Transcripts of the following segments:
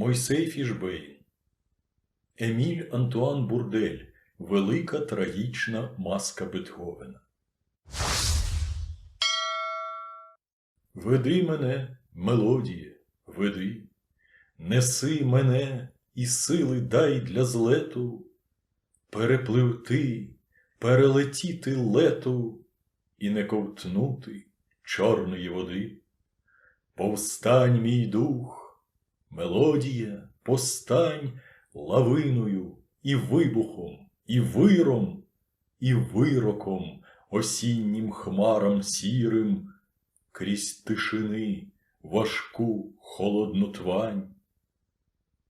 Мойсей Фішбейн, Еміль Антуан Бурдель Велика трагічна маска Бетховена. Веди мене, мелодіє, веди, неси мене і сили дай для злету, перепливти, перелетіти лету і не ковтнути чорної води. Повстань, мій дух, мелодія, постань лавиною і вибухом, і виром, і вироком, осіннім хмарам сірим, крізь тишини важку холодну твань.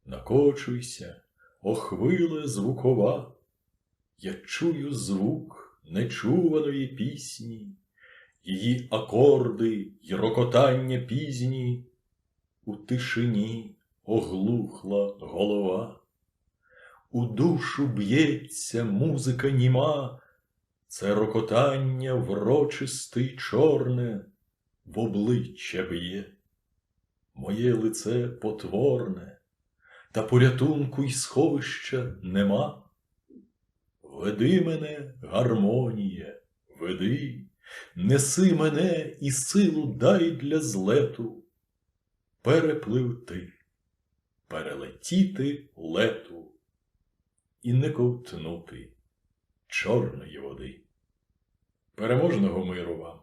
Накочуйся, о хвиле звукова, я чую звук нечуваної пісні, її акорди й рокотання пізні, у тишині оглухла голова, у душу б'ється музика німа, це рокотання врочисте й чорне в обличчя б'є. Моє лице потворне, та порятунку й сховища нема. Веди мене, гармонія, веди, неси мене і силу дай для злету, перепливти, перелетіти лету і не ковтнути чорної води. Переможного миру вам!